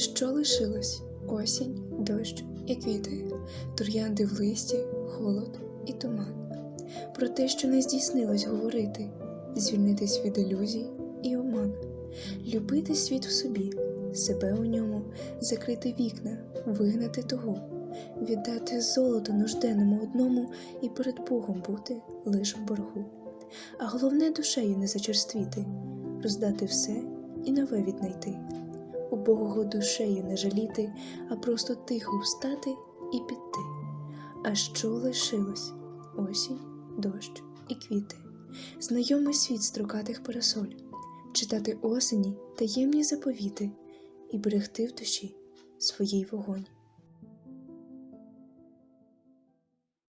що лишилось? Осінь, дощ і квіти, тур'янди в листі, холод і туман. Про те, що не здійснилось говорити, звільнитись від ілюзій і оман, любити світ в собі, себе у ньому, закрити вікна, вигнати того, віддати золото нужденному одному і перед Богом бути лиш в боргу. А головне душею не зачерствіти, роздати все і нове віднайти. Убогого душею не жаліти, а просто тихо встати і піти. А що лишилось? Осінь, дощ і квіти, знайомий світ строкатих парасоль, читати осені таємні заповіти і берегти в душі своїй вогонь.